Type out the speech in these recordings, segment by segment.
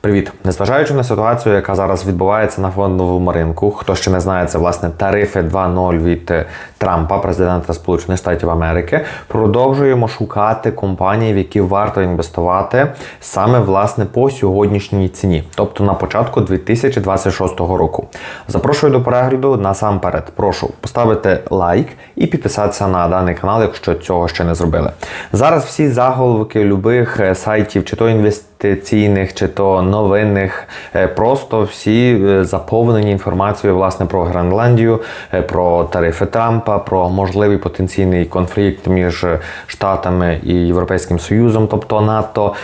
Привіт, незважаючи на ситуацію, яка зараз відбувається на фондовому ринку. Хто ще не знає, це власне тарифи 2.0 від е, Трампа, президента Сполучених Штатів Америки. Продовжуємо шукати компанії, в які варто інвестувати саме власне по сьогоднішній ціні, тобто на початку 2026 року. Запрошую до перегляду насамперед. Прошу поставити лайк і підписатися на даний канал, якщо цього ще не зробили. Зараз всі заголовки любих е, сайтів, чи то інвестиційних, чи то новинних, е, просто всі е, заповнені інформацією власне про Гренландію, е, про тарифи Трампа, про можливий потенційний конфлікт між Штатами і Європейським Союзом, тобто НАТО,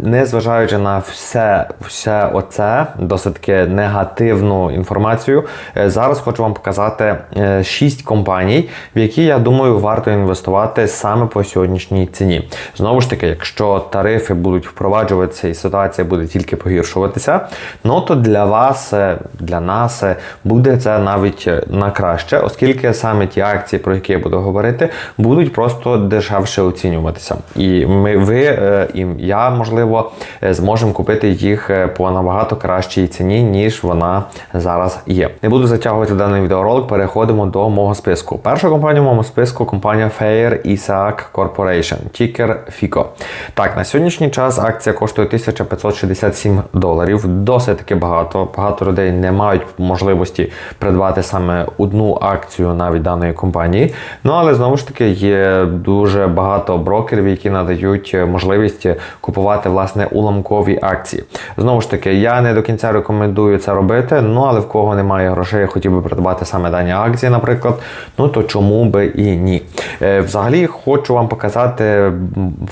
незважаючи на все, все оце досить негативну інформацію. Зараз хочу вам показати шість компаній, в які я думаю варто інвестувати саме по сьогоднішній ціні. Знову ж таки, якщо тарифи будуть впроваджуватися і ситуація буде тільки погіршуватися, ну то для вас, е, для нас е, буде це навіть е, на краще, оскільки саме ті акції, про які я буду говорити, будуть просто дешевше оцінюватися. І ми, ви і я, можливо, зможемо купити їх по набагато кращій ціні, ніж вона зараз є. Не буду затягувати даний відеоролик, переходимо до мого списку. Перша компанія в моєму списку компанія Fair Isaac Corporation, тікер FICO. Так, на сьогоднішній час акція коштує 1567 доларів. Досить таки багато. Багато людей не мають можливості придбати саме одну акцію навіть даної компанії. Ну але знову ж таки є дуже багато брокерів, які надають можливість купувати власне уламкові акції. Знову ж таки, я не до кінця рекомендую це робити. Ну але в кого немає грошей, я хотів би придбати саме дані акції, наприклад. Ну то чому би і ні? Е, Взагалі хочу вам показати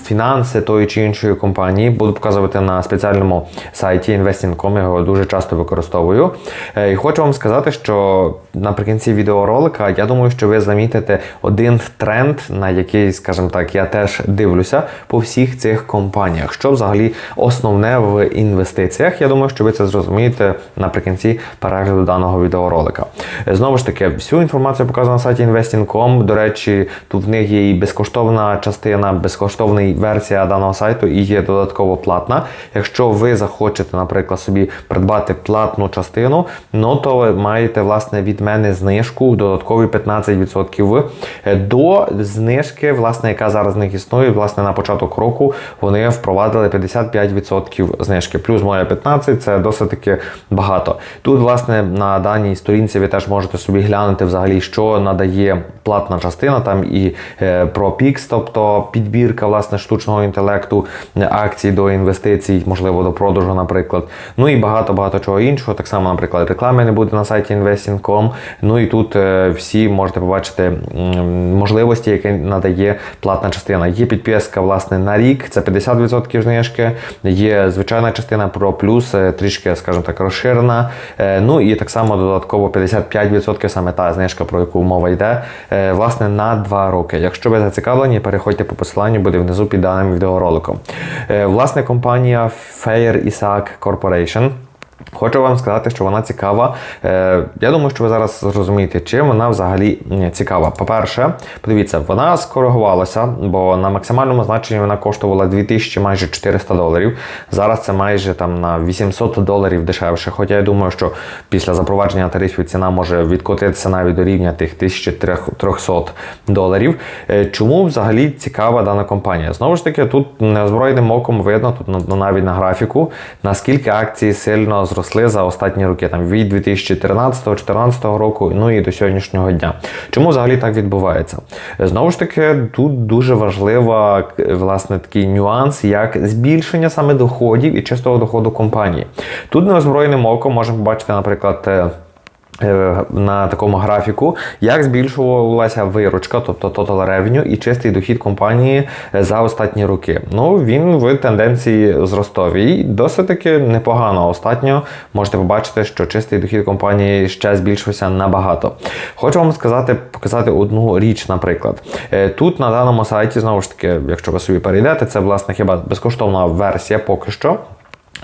фінанси тої чи іншої компанії. Буду показувати на спеціальному сайті Investing.com, його дуже часто використовую. Е, І хочу вам сказати, що наприкінці відеоролика я думаю, що ви замітите один тренд, на який, скажімо так, я теж дивлюся по всіх цих компаніях. Що взагалі основне в інвестиціях? Я думаю, що ви це зрозумієте наприкінці перегляду даного відеоролика. Е, Знову ж таки, всю інформацію показана на сайті Investing.com. До речі, тут в них є і безкоштовна частина, безкоштовна версія даного сайту і є додатково платна. Якщо ви захочете, наприклад, собі придбати платну частину, ну то ви маєте власне від мене знижку додаткові 15% е, до знижки, власне, яка зараз них існує. Власне, на початок року вони впровадили 55% знижки. Плюс моя 15 це досить таки багато. Тут, власне, на даній сторінці ви теж можете собі глянути взагалі, що надає платна частина. Там і е, про PIX, тобто підбірка власне штучного інтелекту, е, акцій до інвестицій, можливо, до продажу, наприклад. Ну і багато багато чого іншого. Так само, наприклад, реклами не буде на сайті investing.com. Ну і тут е, всі можете побачити можливості, які надає платна частина. Є підписка власне на рік, це 50% знижки. Є звичайна частина про плюс, е, трішки, скажімо так, розширена. Е, Ну і так само додатково 55% саме та знижка, про яку мова йде, власне, на 2 роки. Якщо ви зацікавлені, переходьте по посиланню, буде внизу під даним відеороликом. Власне, kompania Fair Isaac Corporation. Хочу вам сказати, що вона цікава. Е, Я думаю, що ви зараз зрозумієте, чим вона взагалі цікава. По-перше, подивіться, вона скоригувалася, бо на максимальному значенні вона коштувала 2000 майже 400 доларів. Зараз це майже там на 800 доларів дешевше. Хоча я думаю, що після запровадження тарифів ціна може відкотитися навіть до рівня тих 1300 доларів. Е, Чому взагалі цікава дана компанія? Знову ж таки, тут неозброєним оком видно, тут навіть на графіку, наскільки акції сильно зросли за останні роки, там від 2013-2014 року, ну і до сьогоднішнього дня. Чому взагалі так відбувається? Е, Знову ж таки, тут дуже важлива власне такий нюанс, як збільшення саме доходів і чистого доходу компанії. Тут неозброєним оком можемо побачити, наприклад. Е, На такому графіку, як збільшувалася виручка, тобто total revenue і чистий дохід компанії е, за останні роки. Ну він в тенденції зростовій, досить таки непогано. Остатньо можете побачити, що чистий дохід компанії ще збільшився набагато. Хочу вам сказати, показати одну річ, наприклад. Е, Тут на даному сайті, знову ж таки, якщо ви собі перейдете, це власне хіба безкоштовна версія поки що.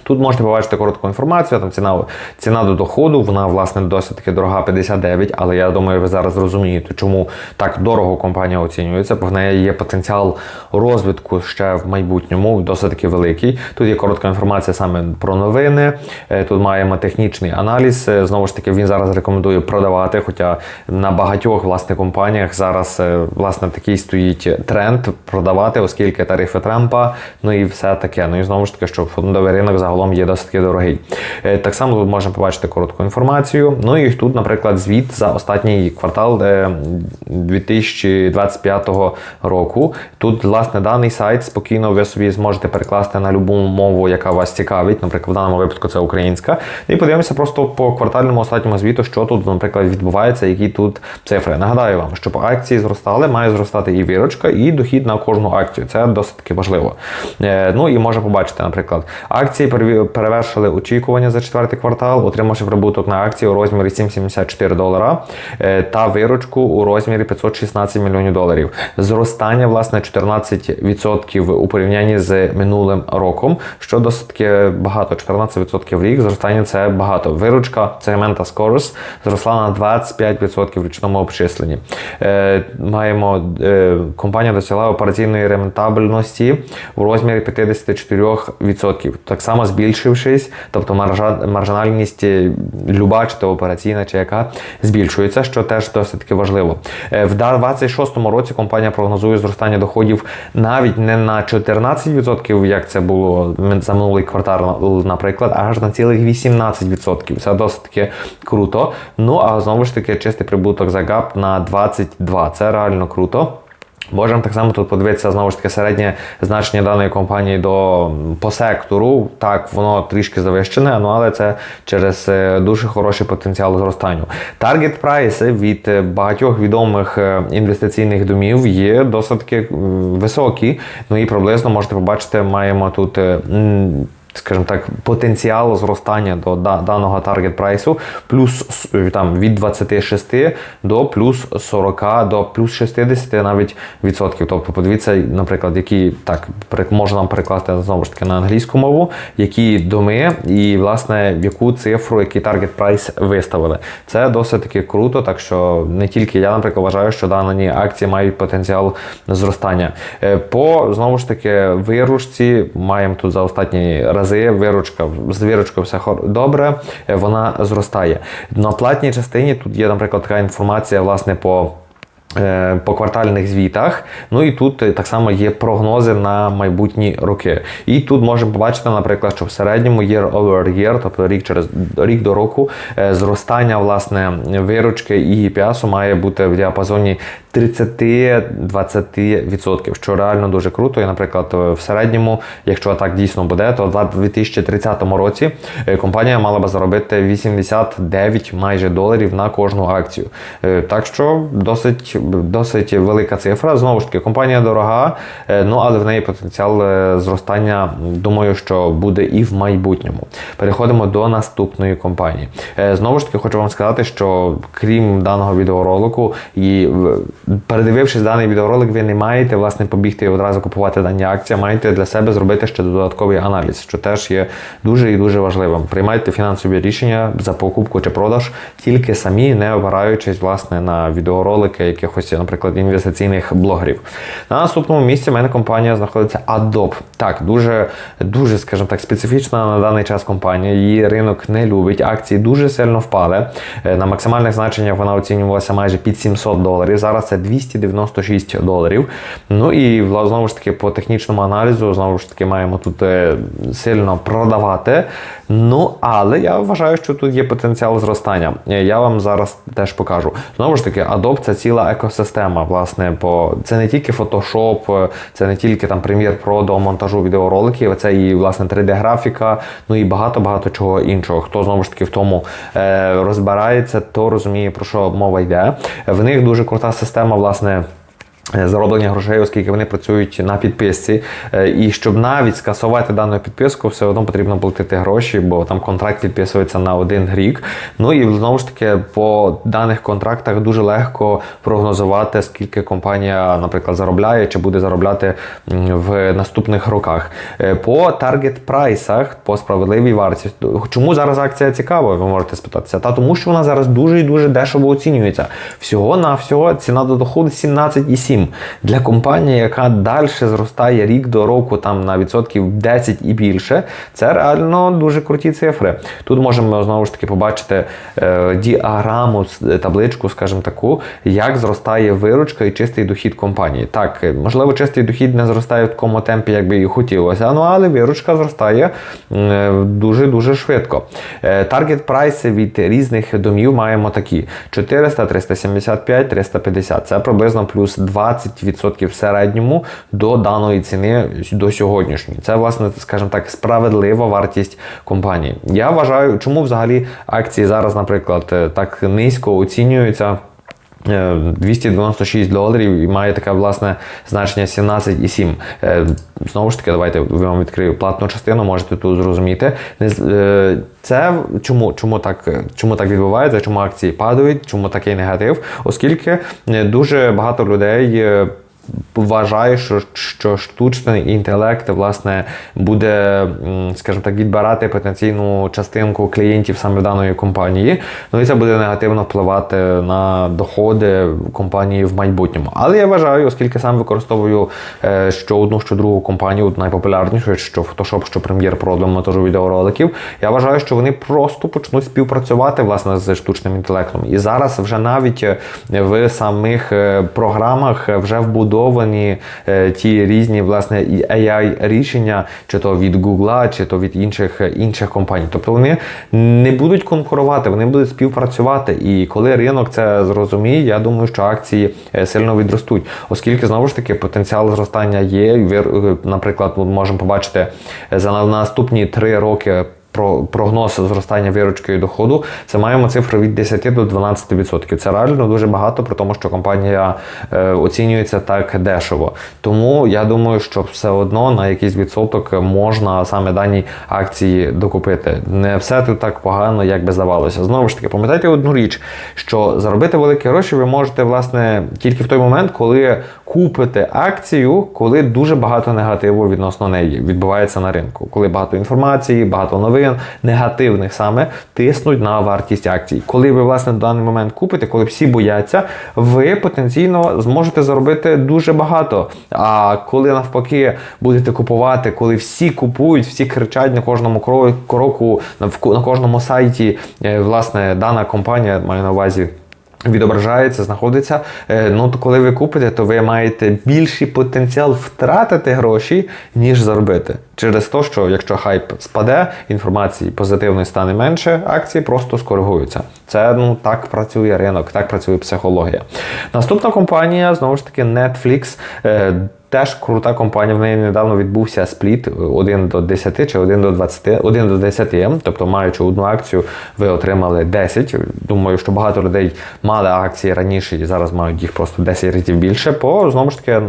Тут можете побачити коротку інформацію, там ціна, ціна до доходу, вона власне досить таки дорога 59, але я думаю, ви зараз розумієте, чому так дорого компанія оцінюється, бо в неї є потенціал розвитку ще в майбутньому, досить таки великий. Тут є коротка інформація саме про новини. Е, Тут маємо технічний аналіз. Е, Знову ж таки, він зараз рекомендує продавати. Хоча на багатьох власне компаніях зараз е, власне такий стоїть тренд продавати, оскільки тарифи Трампа, ну і все таке. Ну і знову ж таки, що фондовий ринок загалом є досить дорогий. Е, Так само тут можна побачити коротку інформацію. Ну і тут, наприклад, звіт за останній квартал е, 2025 року. Тут, власне, даний сайт спокійно ви собі зможете перекласти на любу мову, яка вас цікавить. Наприклад, в даному випадку це українська. І подивимося просто по квартальному останньому звіту, що тут, наприклад, відбувається, які тут цифри. Нагадаю вам, що по акції зростали, має зростати і вірочка, і дохід на кожну акцію. Це досить таки важливо. Е, Ну і можна побачити, наприклад, акції перевершили очікування за четвертий квартал, отримавши прибуток на акції у розмірі 7,74 долара е, та виручку у розмірі 516 мільйонів доларів. Зростання, власне, 14% у порівнянні з минулим роком, що досить багато. 14% в рік. Зростання це багато. Виручка сегмента Scores зросла на 25% в річному обчисленні. Е, маємо е, компанія досягла операційної рентабельності у розмірі 54%. Так само збільшившись, тобто маржинальність е, люба, чи то операційна, чи яка збільшується, що теж досить таки важливо. Е, В 2026 році компанія прогнозує зростання доходів навіть не на 14%, як це було за минулий квартал, наприклад, аж на цілих 18%. Це досить таки круто. Ну а знову ж таки чистий прибуток за ГАП на 22%. Це реально круто. Можемо так само тут подивитися знову ж таки середнє значення даної компанії до по сектору. Так, воно трішки завищене, ну але це через е, дуже хороший потенціал зростанню. Таргет прайси від е, багатьох відомих е, інвестиційних домів є досить високі. Ну і приблизно можете побачити, маємо тут. Е, Скажімо так, потенціал зростання до даного таргет прайсу плюс там від 26 до плюс 40 до плюс 60 навіть відсотків. Тобто, подивіться, наприклад, які так можна нам перекласти знову ж таки на англійську мову, які доми і власне яку цифру, який таргет прайс виставили. Це досить таки круто. Так що не тільки я, наприклад, вважаю, що дані акції мають потенціал зростання. Е, По знову ж таки виручці маємо тут за останні рази виручка з виручкою все добре, е, вона зростає. На платній частині тут є, наприклад, така інформація, власне, по. Е, По квартальних звітах, ну і тут е, так само є прогнози на майбутні роки. І тут можемо побачити, наприклад, що в середньому year over year, тобто рік через рік до року, е, зростання власне виручки і EPS має бути в діапазоні 30-20%, що реально дуже круто. І, наприклад, в середньому, якщо так дійсно буде, то в 2030 році компанія мала би заробити 89 майже доларів на кожну акцію. Так що досить, досить велика цифра. Знову ж таки, компанія дорога, е, ну але в неї потенціал е, зростання, думаю, що буде і в майбутньому. Переходимо до наступної компанії. Е, Знову ж таки, хочу вам сказати, що крім даного відеоролику, і передивившись даний відеоролик, ви не маєте власне побігти і одразу купувати дані акції, маєте для себе зробити ще додатковий аналіз, що теж є дуже і дуже важливим. Приймайте фінансові рішення за покупку чи продаж тільки самі, не опираючись власне на відеоролики якихось, наприклад, інвестиційних блогерів. На наступному місці в мене компанія знаходиться Adobe. Так, дуже, дуже, скажімо так, специфічна на даний час компанія. Її ринок не любить. Акції дуже сильно впали. Е, На максимальних значеннях вона оцінювалася майже під 700 доларів. Зараз це 296 доларів. Ну і знову ж таки по технічному аналізу, знову ж таки, маємо тут е, сильно продавати. Ну, але я вважаю, що тут є потенціал зростання. Е, Я вам зараз теж покажу. Знову ж таки, Adobe це ціла екосистема. Власне, бо це не тільки Photoshop, е, це не тільки там Premiere Pro до монтажу відеороликів, це і власне 3D-графіка, ну і багато-багато чого іншого. Хто знову ж таки в тому е, розбирається, то розуміє, про що мова йде. В них дуже крута система, власне. Е, Зароблення грошей, оскільки вони працюють на підписці, Е, і щоб навіть скасувати дану підписку, все одно потрібно платити гроші, бо там контракт підписується на один рік. Ну і знову ж таки, по даних контрактах дуже легко прогнозувати, скільки компанія, наприклад, заробляє чи буде заробляти в наступних роках. Е, По таргет прайсах, по справедливій вартості. Чому зараз акція цікава? Ви можете спитатися. Та тому, що вона зараз дуже і дуже дешево оцінюється. Всього на всього ціна до доходу 17,7 для компанії, яка далі зростає рік до року, там на відсотків 10 і більше. Це реально дуже круті цифри. Тут можемо знову ж таки побачити е, діаграму, табличку, скажімо таку, як зростає виручка і чистий дохід компанії. Так, е, можливо, чистий дохід не зростає в такому темпі, як би і хотілося, ну але виручка зростає дуже дуже швидко. Е, Таргет прайси від різних домів маємо такі: 400, 375, 350. Це приблизно плюс 20% в середньому до даної ціни до сьогоднішньої. Це, власне, скажімо так, справедлива вартість компанії. Я вважаю, чому взагалі акції зараз, наприклад, е, так низько оцінюються. Е, 296 доларів і має таке власне значення 17,7. Е, Знову ж таки, давайте я вам відкрию платну частину, можете тут зрозуміти. Е, Це чому, чому, так, е, чому так відбувається, чому акції падають, чому такий негатив? Оскільки е, дуже багато людей. Вважає, що, що штучний інтелект власне буде, скажімо так, відбирати потенційну частинку клієнтів саме даної компанії. Ну і це буде негативно впливати на доходи компанії в майбутньому. Але я вважаю, оскільки сам використовую е, що одну, що другу компанію, найпопулярнішу, що Photoshop, що Premiere Pro для монтажу відеороликів, я вважаю, що вони просто почнуть співпрацювати власне з штучним інтелектом. І зараз вже навіть е, в самих е, програмах вже вбудовані е, ті різні власне AI рішення, чи то від Google, чи то від інших інших компаній. Тобто вони не будуть конкурувати, вони будуть співпрацювати. І коли ринок це зрозуміє, я думаю, що акції е, сильно відростуть, оскільки знову ж таки потенціал зростання є. Е, Наприклад, ми можемо побачити е, за наступні три роки. Про прогноз зростання виручки і доходу, це маємо цифри від 10 до 12%. Це реально дуже багато, при тому, що компанія е, оцінюється так дешево. Тому я думаю, що все одно на якийсь відсоток можна саме дані акції докупити. Не все так погано, як би здавалося. Знову ж таки, пам'ятайте одну річ, що заробити великі гроші ви можете власне тільки в той момент, коли купите акцію, коли дуже багато негативу відносно неї відбувається на ринку, коли багато інформації, багато новин, негативних саме тиснуть на вартість акцій. Коли ви власне в даний момент купите, коли всі бояться, ви потенційно зможете заробити дуже багато. А коли навпаки будете купувати, коли всі купують, всі кричать на кожному кроку, на кожному сайті, е, власне, дана компанія маю на увазі відображається, знаходиться. Е, Ну то коли ви купите, то ви маєте більший потенціал втратити гроші, ніж заробити. Через те, що якщо хайп спаде, інформації позитивної стане менше, акції просто скоригуються. Це ну так працює ринок, так працює психологія. Наступна компанія знову ж таки Netflix. Е, Теж крута компанія, в неї недавно відбувся спліт 1 до 10 чи 1 до 20, 1 до 10, тобто маючи одну акцію, ви отримали 10. Думаю, що багато людей мали акції раніше і зараз мають їх просто 10 разів більше. По знову ж таки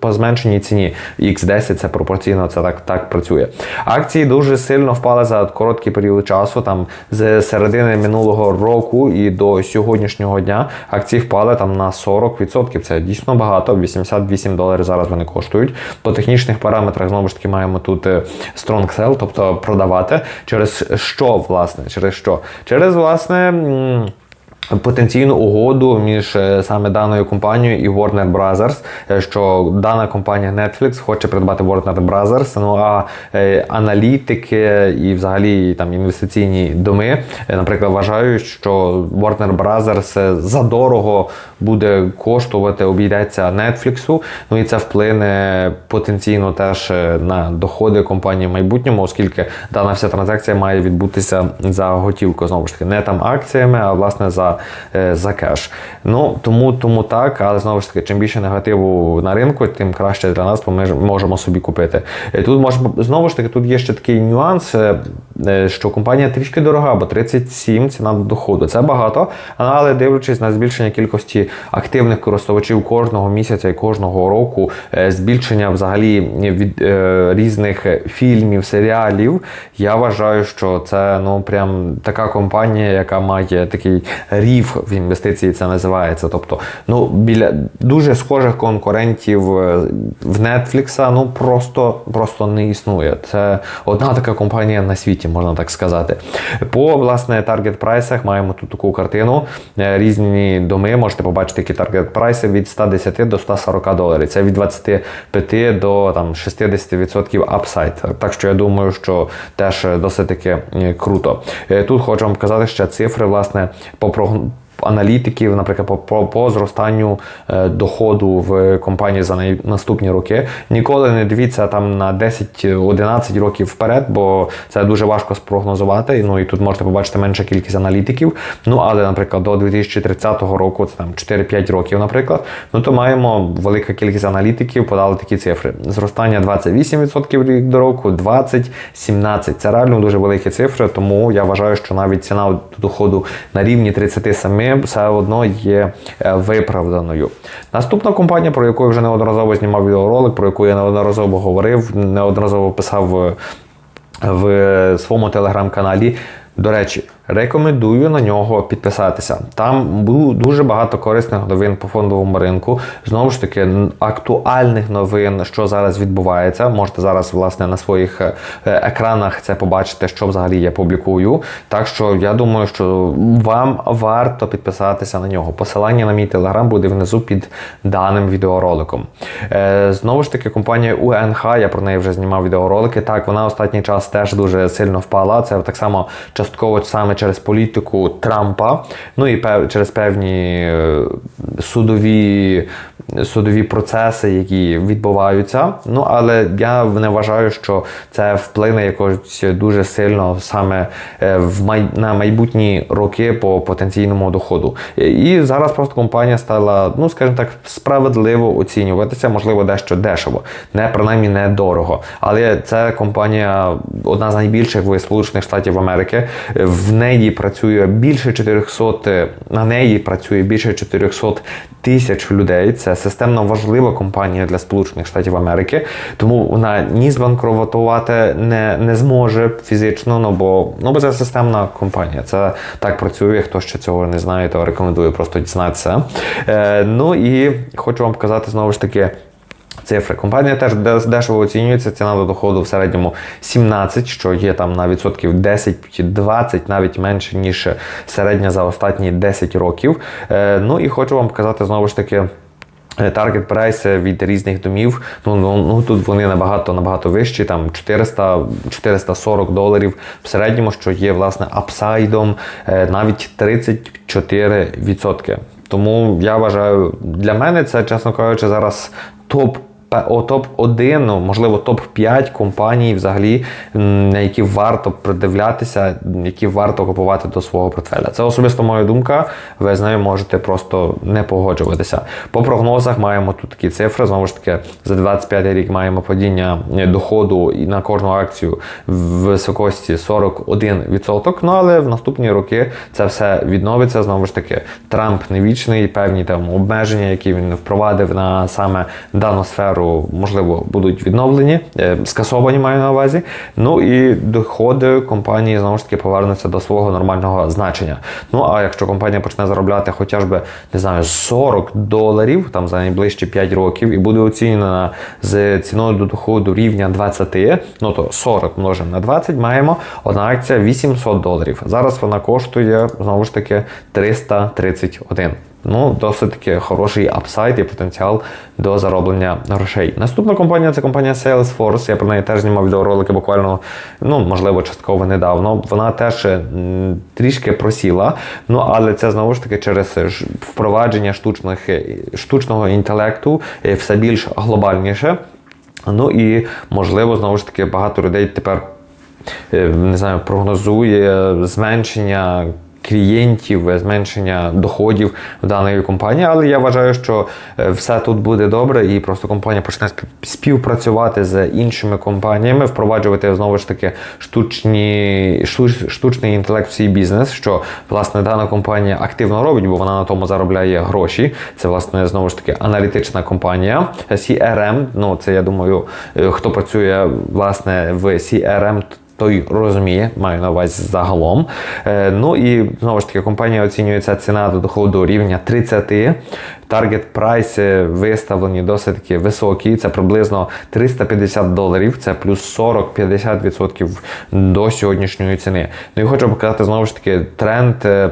по зменшеній ціні X10 це пропорційно, це так, так працює. Акції дуже сильно впали за короткий період часу. Там з середини минулого року і до сьогоднішнього дня акції впали там на 40%. Це дійсно багато. 88 доларів зараз вони коштують. По технічних параметрах знову ж таки маємо тут е, strong sell, тобто продавати. Через що, власне? Через що? Через власне. Потенційну угоду між е, саме даною компанією і Warner Brothers, е, що дана компанія Netflix хоче придбати Warner Brothers, ну а е, аналітики і взагалі там інвестиційні доми, наприклад, вважають, що Warner Brothers задорого буде коштувати, обійдеться Netflix, ну і це вплине потенційно теж на доходи компанії в майбутньому, оскільки дана вся транзакція має відбутися за готівку, знову ж таки, не там акціями, а власне за за, е, за кеш. Ну тому, тому так, але знову ж таки, чим більше негативу на ринку, тим краще для нас, бо ми можемо собі купити. Е, Тут може знову ж таки, тут є ще такий нюанс, е, що компанія трішки дорога, бо 37 ціна до доходу. Це багато, але дивлячись на збільшення кількості активних користувачів кожного місяця і кожного року, збільшення взагалі від різних фільмів, серіалів, я вважаю, що це ну прям така компанія, яка має такий рів в інвестиції, це називається. Тобто, ну біля дуже схожих конкурентів е, в Netflix, ну просто, просто не існує. Це одна така компанія на світі, можна так сказати. По власне таргет прайсах маємо тут таку картину. Е, Різні доми можете побачити, які таргет прайси від 110 до 140 доларів. Це від 25 до там 60% апсайд. Так що я думаю, що теж досить таки е, круто. Е, Тут хочу вам показати ще цифри, власне, по прогнозу auch аналітиків, наприклад, по, по, по зростанню е, доходу в компанії за най- наступні роки. Ніколи не дивіться там на 10-11 років вперед, бо це дуже важко спрогнозувати. Ну і тут можете побачити менша кількість аналітиків. Ну але, наприклад, до 2030 року, це там 4-5 років, наприклад, ну то маємо велика кількість аналітиків, подали такі цифри. Зростання 28% рік до року, 20, 17. Це реально дуже великі цифри, тому я вважаю, що навіть ціна доходу на рівні 37 все одно є е, виправданою. Наступна компанія, про яку я вже неодноразово знімав відеоролик, про яку я неодноразово говорив, неодноразово писав в, в своєму телеграм-каналі. До речі, рекомендую на нього підписатися. Там бу- дуже багато корисних новин по фондовому ринку. Знову ж таки, актуальних новин, що зараз відбувається. Можете зараз власне на своїх е, екранах це побачити, що взагалі я публікую. Так що я думаю, що вам варто підписатися на нього. Посилання на мій телеграм буде внизу під даним відеороликом. Е, Знову ж таки, компанія УНХ, я про неї вже знімав відеоролики. Так, вона останній час теж дуже сильно впала. Це так само частково саме через політику Трампа, ну і пев- через певні е, судові, судові процеси, які відбуваються. Ну але я не вважаю, що це вплине якось дуже сильно саме е, в май... на майбутні роки по потенційному доходу. І зараз просто компанія стала, ну скажімо так, справедливо оцінюватися, можливо, дещо дешево, не принаймні не дорого. Але це компанія одна з найбільших в Сполучених Штатів Америки. В неї працює більше 400, на неї працює більше 400 тисяч людей. Це системно важлива компанія для Сполучених Штатів Америки. Тому вона ні збанкрутувати не, не зможе фізично, ну бо ну бо це системна компанія. Це так працює. Хто ще цього не знає, то рекомендую просто дізнатися. Е, ну і хочу вам показати знову ж таки. Цифри. Компанія теж дешево оцінюється, ціна до доходу в середньому 17, що є там на відсотків 10-20, навіть менше, ніж середня за останні 10 років. Е, ну і хочу вам показати знову ж таки. Таргет прайс від різних домів. Ну, ну, ну тут вони набагато набагато вищі, там 400 440 доларів в середньому, що є власне апсайдом е, навіть 34%. Тому я вважаю, для мене це, чесно кажучи, зараз топ. О, топ-1, ну, можливо, топ-5 компаній, взагалі, на які варто придивлятися, які варто купувати до свого портфеля. Це особисто моя думка. Ви з нею можете просто не погоджуватися. По прогнозах маємо тут такі цифри. Знову ж таки, за 25 рік маємо падіння е, доходу на кожну акцію в високості 41%. Ну але в наступні роки це все відновиться. Знову ж таки, Трамп не вічний, певні там обмеження, які він впровадив на саме дану сферу, можливо, будуть відновлені, е, скасовані маю на увазі. Ну і доходи компанії знову ж таки повернуться до свого нормального значення. Ну а якщо компанія почне заробляти хоча б не знаю 40 доларів там за найближчі 5 років і буде оцінена з ціною до доходу рівня 20, ну то 40 множимо на 20, маємо одна акція 800 доларів. Зараз вона коштує знову ж таки 331. Ну, досить таки хороший апсайд і потенціал до зароблення грошей. Наступна компанія це компанія Salesforce. Я про неї теж знімав відеоролики буквально, ну можливо, частково недавно. Вона теж трішки просіла. Ну але це знову ж таки через впровадження штучних, е, штучного інтелекту е, все більш глобальніше. Ну і можливо, знову ж таки, багато людей тепер е, не знаю, прогнозує зменшення клієнтів, е, зменшення доходів в даної компанії. Але я вважаю, що е, все тут буде добре, і просто компанія почне спів- співпрацювати з іншими компаніями, впроваджувати знову ж таки штучні, штучний інтелект в свій бізнес, що власне дана компанія активно робить, бо вона на тому заробляє гроші. Це власне знову ж таки аналітична компанія. CRM, ну це я думаю, е, хто працює власне в CRM, той розуміє, маю на увазі загалом. Е, ну і знову ж таки, компанія оцінюється ціна до доходу рівня 30. Таргет прайси виставлені досить таки високі. Це приблизно 350 доларів. Це плюс 40-50% до сьогоднішньої ціни. Ну і хочу показати знову ж таки тренд. е,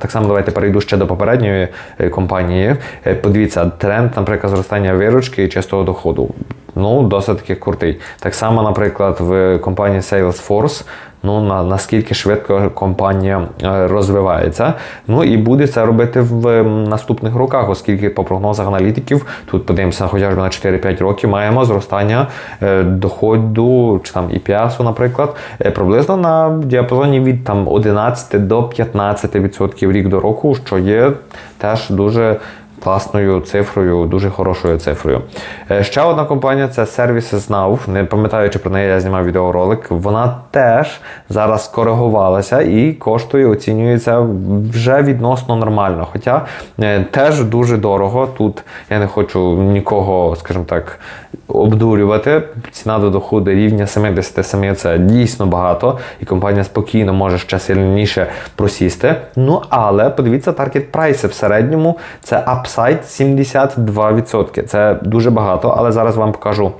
Так само давайте перейду ще до попередньої е, компанії. Е, Подивіться, тренд, наприклад, зростання виручки і чистого доходу. Ну, досить таки крутий. Так само, наприклад, в компанії Salesforce, ну на, наскільки швидко компанія е, розвивається. Ну і буде це робити в наступних роках, оскільки по прогнозах аналітиків, тут подивимося, хоча б на 4-5 років маємо зростання е, доходу чи там EPS, наприклад, е, приблизно на діапазоні від там 11 до 15% рік до року, що є теж дуже класною цифрою, дуже хорошою цифрою. Е, Ще одна компанія це Services Now. Не пам'ятаю, чи про неї я знімав відеоролик. Вона теж зараз коригувалася і коштує, оцінюється вже відносно нормально. Хоча е, теж дуже дорого. Тут я не хочу нікого, скажімо так, обдурювати. Ціна до доходу рівня 77 це дійсно багато, і компанія спокійно може ще сильніше просісти. Ну але подивіться, таргет прайси в середньому це апсайд 72%. Це дуже багато, але зараз вам покажу.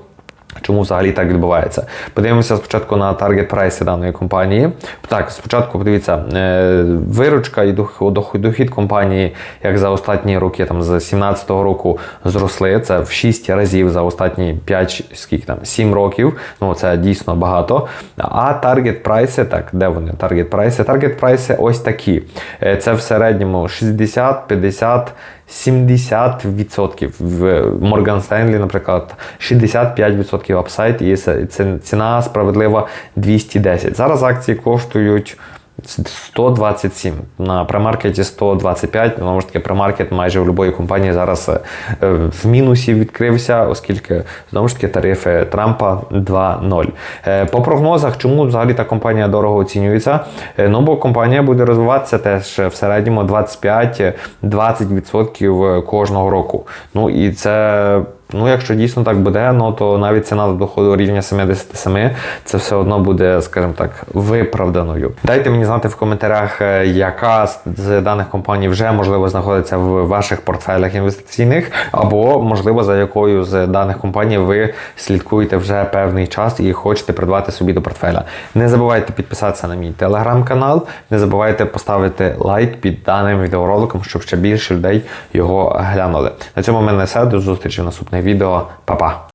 Чому взагалі так відбувається? Подивимося спочатку на таргет прайси даної компанії. Так, спочатку подивіться, е, виручка і дох- дох- дохід компанії, як за останні роки, там з 17-го року зросли. Це в 6 разів за останні 5, скільки там, 7 років. Ну це дійсно багато. А таргет прайси, так, де вони? Таргет прайси? Таргет прайси ось такі. Е, Це в середньому 60, 50. 70%. В Morgan Stanley, наприклад, 65% апсайт, і ціна справедлива 210. Зараз акції коштують 127. На премаркеті 125. Знову ж таки, премаркет майже в будь-якої компанії зараз е, в мінусі відкрився, оскільки знову ж таки тарифи Трампа 2.0. Е, По прогнозах, чому взагалі та компанія дорого оцінюється? Е, Ну, бо компанія буде розвиватися теж в середньому 25-20% кожного року. Ну і це. Ну, якщо дійсно так буде, ну то навіть ціна до доходу рівня 77 це все одно буде, скажімо так, виправданою. Дайте мені знати в коментарях, е, яка з- даних компаній вже можливо знаходиться в ваших портфелях інвестиційних, або можливо за якою з даних компаній ви слідкуєте вже певний час і хочете придбати собі до портфеля. Не забувайте підписатися на мій телеграм-канал, не забувайте поставити лайк під даним відеороликом, щоб ще більше людей його глянули. На цьому в мене все. До зустрічі в відео. Па-па!